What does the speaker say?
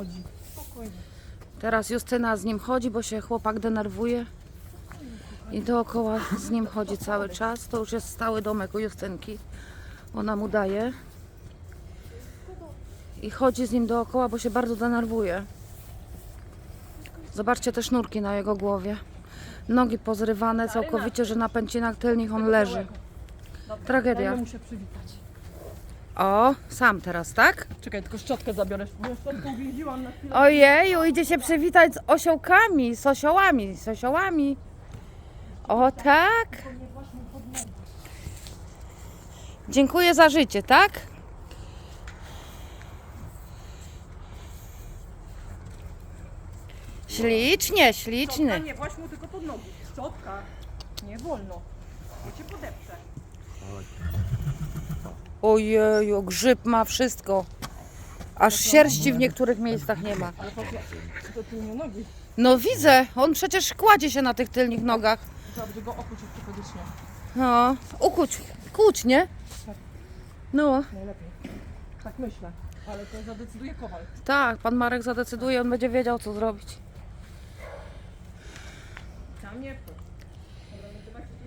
chodzi. Spokojnie. Teraz Justyna z nim chodzi, bo się chłopak denerwuje. I dookoła z nim chodzi cały czas. To już jest stały domek u Justynki. Ona mu daje. I chodzi z nim dookoła, bo się bardzo denerwuje. Zobaczcie te sznurki na jego głowie. Nogi pozrywane całkowicie, że na pęcinach tylnych on leży. Tragedia. Przywitać. O, sam teraz, tak? Czekaj, tylko szczotkę zabiorę. Bo uwięziłam na chwilę. Ojeju, idzie się przywitać z osiołkami, z osiołami, z osiołami. O tak. Dziękuję za życie, tak? Ślicznie, Szczotka ślicznie. nie właśnie mu tylko pod nogi. Szczotka. Nie wolno. Bo cię podepczę. Ojeju, grzyb ma wszystko. Aż sierści w niektórych miejscach nie ma. Ale patrz, nogi. No widzę, on przecież kładzie się na tych tylnych nogach. Trzeba będzie go okuć ortopedycznie. No, ukuć, kuć, nie? No. Najlepiej. Tak myślę. Ale to zadecyduje Kowal. Tak, pan Marek zadecyduje, on będzie wiedział, co zrobić. Tam nie.